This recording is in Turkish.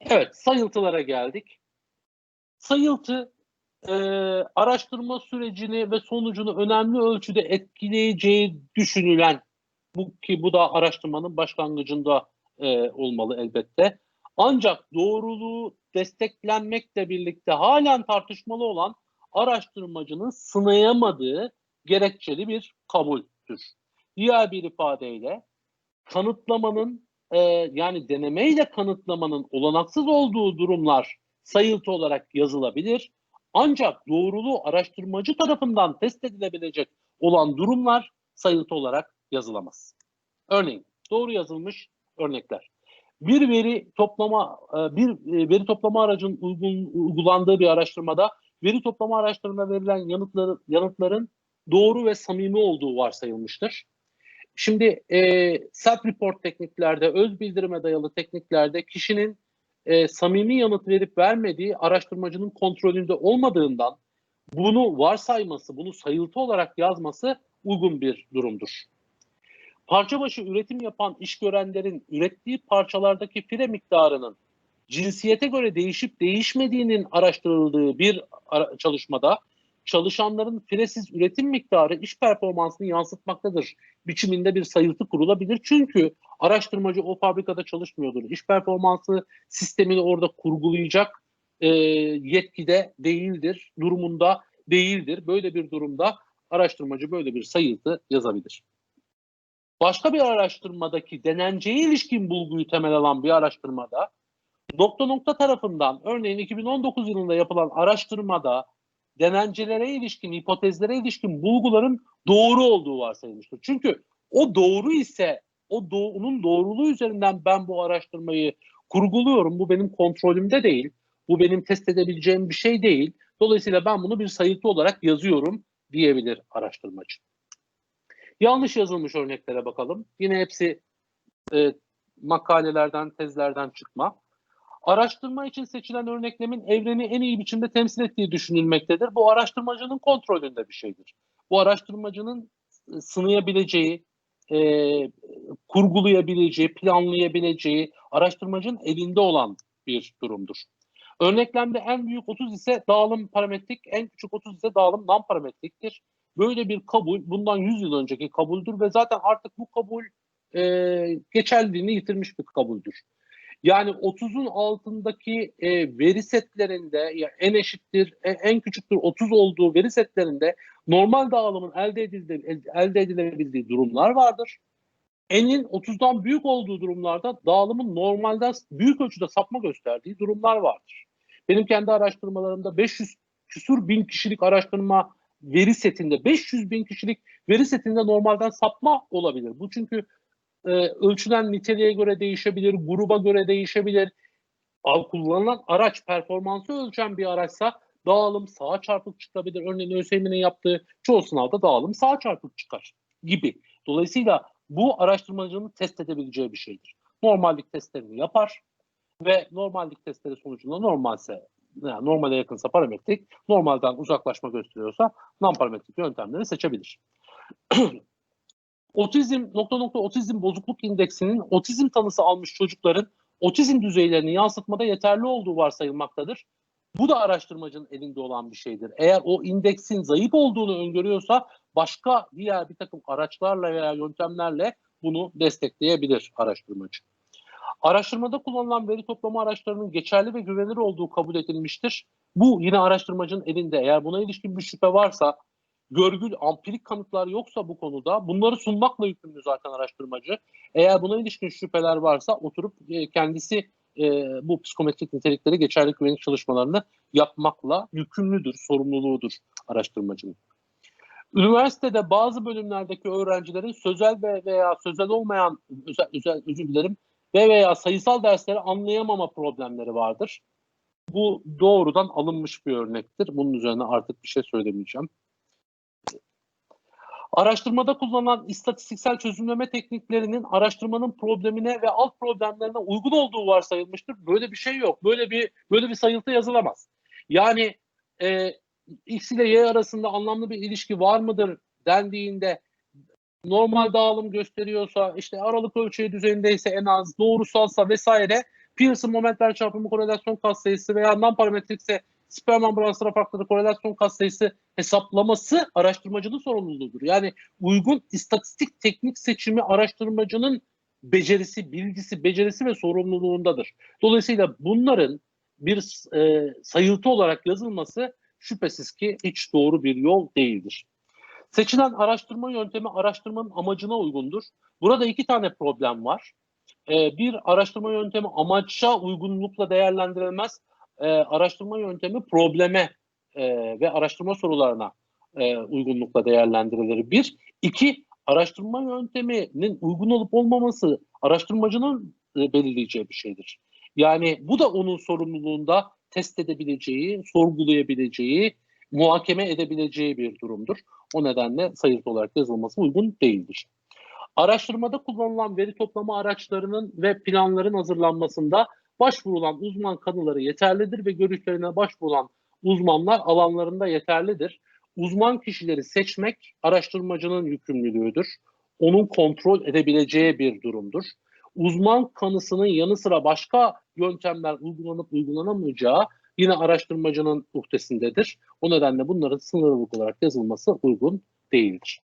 Evet, sayıltılara geldik. Sayıltı e, araştırma sürecini ve sonucunu önemli ölçüde etkileyeceği düşünülen bu ki bu da araştırmanın başlangıcında e, olmalı elbette. Ancak doğruluğu desteklenmekle birlikte halen tartışmalı olan araştırmacının sınayamadığı gerekçeli bir kabuldür. Diğer bir ifadeyle kanıtlamanın e, yani denemeyle kanıtlamanın olanaksız olduğu durumlar sayıltı olarak yazılabilir. Ancak doğruluğu araştırmacı tarafından test edilebilecek olan durumlar sayıltı olarak yazılamaz. Örneğin doğru yazılmış örnekler. Bir veri toplama e, bir e, veri toplama aracının uygun, uygulandığı bir araştırmada veri toplama araçlarına verilen yanıtları, yanıtların doğru ve samimi olduğu varsayılmıştır. Şimdi e, self-report tekniklerde, öz bildirime dayalı tekniklerde kişinin e, samimi yanıt verip vermediği araştırmacının kontrolünde olmadığından bunu varsayması, bunu sayıltı olarak yazması uygun bir durumdur. Parça başı üretim yapan iş görenlerin ürettiği parçalardaki fire miktarının cinsiyete göre değişip değişmediğinin araştırıldığı bir çalışmada çalışanların firesiz üretim miktarı iş performansını yansıtmaktadır biçiminde bir sayıltı kurulabilir. Çünkü araştırmacı o fabrikada çalışmıyordur. İş performansı sistemini orada kurgulayacak e, yetkide değildir, durumunda değildir. Böyle bir durumda araştırmacı böyle bir sayıltı yazabilir. Başka bir araştırmadaki denenceye ilişkin bulguyu temel alan bir araştırmada nokta nokta tarafından örneğin 2019 yılında yapılan araştırmada denencelere ilişkin, hipotezlere ilişkin bulguların doğru olduğu varsayılmıştır. Çünkü o doğru ise o do onun doğruluğu üzerinden ben bu araştırmayı kurguluyorum. Bu benim kontrolümde değil. Bu benim test edebileceğim bir şey değil. Dolayısıyla ben bunu bir sayıtı olarak yazıyorum diyebilir araştırmacı. Yanlış yazılmış örneklere bakalım. Yine hepsi e, makalelerden, tezlerden çıkma. Araştırma için seçilen örneklemin evreni en iyi biçimde temsil ettiği düşünülmektedir. Bu araştırmacının kontrolünde bir şeydir. Bu araştırmacının e, sınayabileceği, e, kurgulayabileceği, planlayabileceği araştırmacının elinde olan bir durumdur. Örneklemde en büyük 30 ise dağılım parametrik, en küçük 30 ise dağılım non parametriktir. Böyle bir kabul bundan 100 yıl önceki kabuldür ve zaten artık bu kabul e, geçerliliğini yitirmiş bir kabuldür. Yani 30'un altındaki e, veri setlerinde ya en eşittir, en, en küçüktür 30 olduğu veri setlerinde normal dağılımın elde, edildi, elde edilebildiği durumlar vardır. Enin 30'dan büyük olduğu durumlarda dağılımın normalden büyük ölçüde sapma gösterdiği durumlar vardır. Benim kendi araştırmalarımda 500 küsur bin kişilik araştırma veri setinde 500 bin kişilik veri setinde normalden sapma olabilir. Bu çünkü e, ölçülen niteliğe göre değişebilir, gruba göre değişebilir. Kullanılan araç performansı ölçen bir araçsa dağılım sağa çarpık çıkabilir. Örneğin ÖSYM'nin yaptığı çoğu sınavda dağılım sağa çarpık çıkar gibi. Dolayısıyla bu araştırmacının test edebileceği bir şeydir. Normallik testlerini yapar ve normallik testleri sonucunda normalse yani normale yakınsa parametrik, normalden uzaklaşma gösteriyorsa non parametrik yöntemleri seçebilir. otizm nokta nokta otizm bozukluk indeksinin otizm tanısı almış çocukların otizm düzeylerini yansıtmada yeterli olduğu varsayılmaktadır. Bu da araştırmacının elinde olan bir şeydir. Eğer o indeksin zayıf olduğunu öngörüyorsa başka diğer bir takım araçlarla veya yöntemlerle bunu destekleyebilir araştırmacı. Araştırmada kullanılan veri toplama araçlarının geçerli ve güvenilir olduğu kabul edilmiştir. Bu yine araştırmacının elinde. Eğer buna ilişkin bir şüphe varsa görgül, ampirik kanıtlar yoksa bu konuda bunları sunmakla yükümlü zaten araştırmacı. Eğer buna ilişkin şüpheler varsa oturup e, kendisi e, bu psikometrik nitelikleri geçerli güvenlik çalışmalarını yapmakla yükümlüdür, sorumluluğudur araştırmacının. Üniversitede bazı bölümlerdeki öğrencilerin sözel veya sözel olmayan, özel, özel özür dilerim, ve veya sayısal dersleri anlayamama problemleri vardır. Bu doğrudan alınmış bir örnektir. Bunun üzerine artık bir şey söylemeyeceğim. Araştırmada kullanılan istatistiksel çözümleme tekniklerinin araştırmanın problemine ve alt problemlerine uygun olduğu varsayılmıştır. Böyle bir şey yok. Böyle bir böyle bir sayıltı yazılamaz. Yani e, X ile Y arasında anlamlı bir ilişki var mıdır dendiğinde normal dağılım gösteriyorsa işte aralık ölçeği düzeyindeyse en az doğrusalsa vesaire Pearson momentler çarpımı korelasyon katsayısı veya non-parametrikse sperm ambulanslara farklı korelasyon katsayısı hesaplaması araştırmacının sorumluluğudur. Yani uygun istatistik teknik seçimi araştırmacının becerisi, bilgisi, becerisi ve sorumluluğundadır. Dolayısıyla bunların bir e, sayıltı olarak yazılması şüphesiz ki hiç doğru bir yol değildir. Seçilen araştırma yöntemi araştırmanın amacına uygundur. Burada iki tane problem var. Ee, bir araştırma yöntemi amaça uygunlukla değerlendirilmez. Ee, araştırma yöntemi probleme e, ve araştırma sorularına e, uygunlukla değerlendirilir. Bir. iki araştırma yönteminin uygun olup olmaması araştırmacının e, belirleyeceği bir şeydir. Yani bu da onun sorumluluğunda test edebileceği, sorgulayabileceği, muhakeme edebileceği bir durumdur. O nedenle sayılı olarak yazılması uygun değildir. Araştırmada kullanılan veri toplama araçlarının ve planların hazırlanmasında başvurulan uzman kanıları yeterlidir ve görüşlerine başvurulan uzmanlar alanlarında yeterlidir. Uzman kişileri seçmek araştırmacının yükümlülüğüdür. Onun kontrol edebileceği bir durumdur. Uzman kanısının yanı sıra başka yöntemler uygulanıp uygulanamayacağı yine araştırmacının uhdesindedir. O nedenle bunların sınırlılık olarak yazılması uygun değildir.